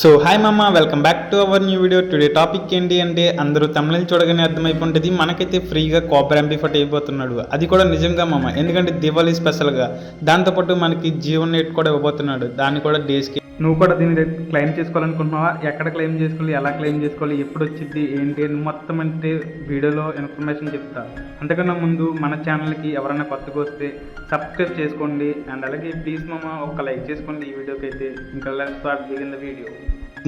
So hi మామ welcome back to our new video today topic ఏంటి అంటే అందరూ తమిళ చూడగానే అర్థమైపోతుంది మనకైతే ఫ్రీగా కాపర్ ఎంపీఫట్ అయిపోతున్నాడు అది కూడా నిజంగా మామ ఎందుకంటే దివాళీ స్పెషల్గా దాంతోపాటు మనకి జీవన్ నెట్ కూడా ఇవ్వబోతున్నాడు. దాన్ని కూడా డేస్కి నువ్వు కూడా దీన్ని క్లెయిమ్ చేసుకోవాలనుకుంటున్నావా? ఎక్కడ క్లెయిమ్ చేసుకోవాలి? ఎలా క్లెయిమ్ చేసుకోవాలి? ఎప్పుడు వచ్చింది ఏంటి? అని మొత్తం అంటే వీడియోలో ఇన్ఫర్మేషన్ చెప్తా. అంతకన్నా ముందు మన ఛానల్కి ఎవరైనా కొత్తగా వస్తే సబ్స్క్రైబ్ చేసుకోండి. అండ్ అలాగే ప్లీజ్ మామ ఒక లైక్ చేసుకోండి ఈ వీడియోకి అయితే ఇంకా స్టార్ట్ బిగిన్ వీడియో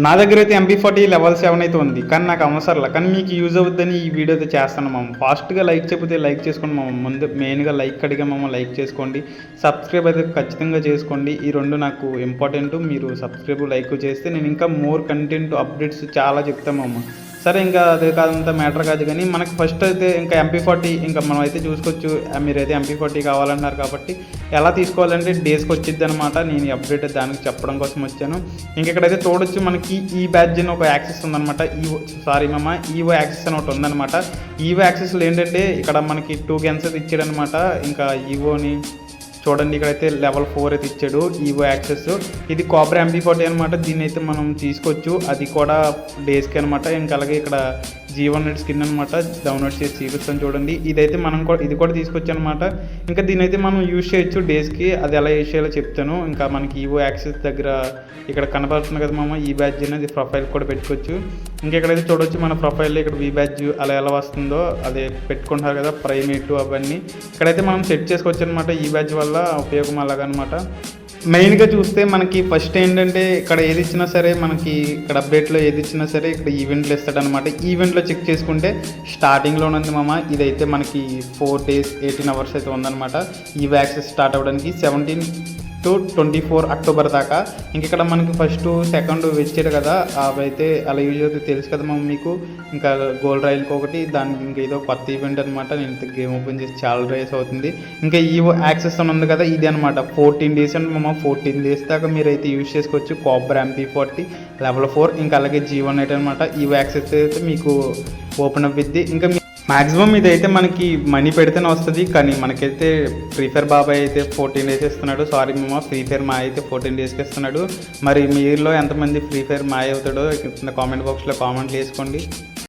నా దగ్గర అయితే ఎంబీ ఫార్టీ లెవెల్ సెవెన్ అయితే ఉంది. కానీ నాకు అవసరంలా. కానీ మీకు యూజ్ అవుద్దని ఈ వీడియో అయితే చేస్తాను మామ. ఫాస్ట్గా లైక్ చెప్పితే లైక్ చేసుకోండి మామ. ముందు మెయిన్గా లైక్ అడిగా మామ లైక్ చేసుకోండి. సబ్స్క్రైబ్ అయితే ఖచ్చితంగా చేసుకోండి. ఈ రెండు నాకు ఇంపార్టెంట్ మీరు సబ్స్క్రైబ్ లైక్ చేస్తే నేను ఇంకా మోర్ కంటెంట్ అప్డేట్స్ చాలా చెప్తాను మామ. సరే ఇంకా అది కాదంత మ్యాటర్ కాదు కానీ మనకి ఫస్ట్ అయితే ఇంకా ఎంపీ ఫార్టీ ఇంకా మనం అయితే చూసుకోవచ్చు. మీరు మీరైతే ఎంపీ ఫార్టీ కావాలన్నారు కాబట్టి ఎలా తీసుకోవాలంటే డేస్కి వచ్చింది అనమాట నేను అప్డేట్ దానికి చెప్పడం కోసం వచ్చాను. ఇంక ఇక్కడైతే చూడొచ్చు మనకి ఈ బ్యాడ్జ్ అని ఒక యాక్సెస్ ఉందనమాట ఈవో సారీ మామ ఈవో యాక్సెస్ అని ఒకటి ఉందనమాట ఈవో యాక్సెస్లో ఏంటంటే ఇక్కడ మనకి టూ గన్స్ అయితే ఇచ్చాడనమాట ఇంకా ఈవోని చూడండి ఇక్కడైతే లెవెల్ ఫోర్ అయితే ఇచ్చాడు ఈవో యాక్సెస్ ఇది కాపర్ ఎంపీ ఫార్టీ అనమాట దీన్ని అయితే మనం తీసుకోవచ్చు. అది కూడా డేస్కి అనమాట ఇంకా అలాగే ఇక్కడ జీవన్ నెట్ స్కిన్ అనమాట డౌన్లోడ్ చేసి చూపిస్తాను చూడండి. ఇదైతే మనం కూడా ఇది కూడా తీసుకొచ్చు అనమాట ఇంకా దీని అయితే మనం యూజ్ చేయొచ్చు డేస్కి అది ఎలా యూజ్ చేయాలో చెప్తాను. ఇంకా మనకి ఈవో యాక్సెస్ దగ్గర ఇక్కడ కనపడుతుంది కదా మామ ఈ బ్యాడ్జ్ అనేది ప్రొఫైల్ కూడా పెట్టుకోవచ్చు. ఇంకా ఇక్కడైతే చూడొచ్చు మన ప్రొఫైల్లో ఇక్కడ వీ బ్యాడ్జ్ అలా ఎలా వస్తుందో అదే పెట్టుకుంటారు కదా ప్రైమేటు అవన్నీ. ఇక్కడైతే మనం సెట్ చేసుకోవచ్చు అనమాట ఈ బ్యాడ్జ్ వల్ల ఉపయోగం అలాగనమాట. మెయిన్గా చూస్తే మనకి ఫస్ట్ ఏంటంటే ఇక్కడ ఏది ఇచ్చినా సరే మనకి ఇక్కడ అప్డేట్లో ఏది ఇచ్చినా సరే ఇక్కడ ఈవెంట్లు ఇస్తాడనమాట ఈవెంట్లో చెక్ చేసుకుంటే స్టార్టింగ్లో ఉంది మామ ఇదైతే మనకి ఫోర్ డేస్ ఎయిటీన్ అవర్స్ అయితే ఉందన్నమాట. ఈ వ్యాక్సెస్ స్టార్ట్ అవ్వడానికి seventeen to twenty four October దాకా. ఇంక ఇక్కడ మనకి ఫస్ట్ సెకండ్ వచ్చారు కదా అవి అయితే అలా యూజ్ అవుతుంది. తెలుసు కదా మామ మీకు? ఇంకా గోల్డ్ రైల్కి ఒకటి దానికి ఇంకా ఏదో కొత్త ఈవెంట్ అనమాట నేను గేమ్ ఓపెన్ చేసి చాలా రేస్ అవుతుంది. ఇంకా ఈ యాక్సెస్ అని ఉంది కదా ఇది అనమాట ఫోర్టీన్ డేస్ అండ్ మమ్మ ఫోర్టీన్ డేస్ దాకా మీరు అయితే యూజ్ చేసుకోవచ్చు. Copper MP forty level four ఇంకా అలాగే జీవన్ ఎయిట్ అనమాట ఈ యాక్సెస్ అయితే మీకు ఓపెన్ అవ్విద్ది ఇంకా మాక్సిమం ఇదైతే మనకి మనీ పెడితేనే వస్తుంది కానీ మనకైతే ఫ్రీ ఫైర్ బాబాయ్ అయితే ఫోర్టీన్ డేస్ ఇస్తున్నాడు సారీ మేము ఫ్రీ ఫైర్ మా అయితే ఫోర్టీన్ డేస్కి ఇస్తున్నాడు. మరి మీలో ఎంతమంది ఫ్రీ ఫైర్ మాయ అవుతాడో కింద కామెంట్ బాక్స్లో కామెంట్లు వేసుకోండి.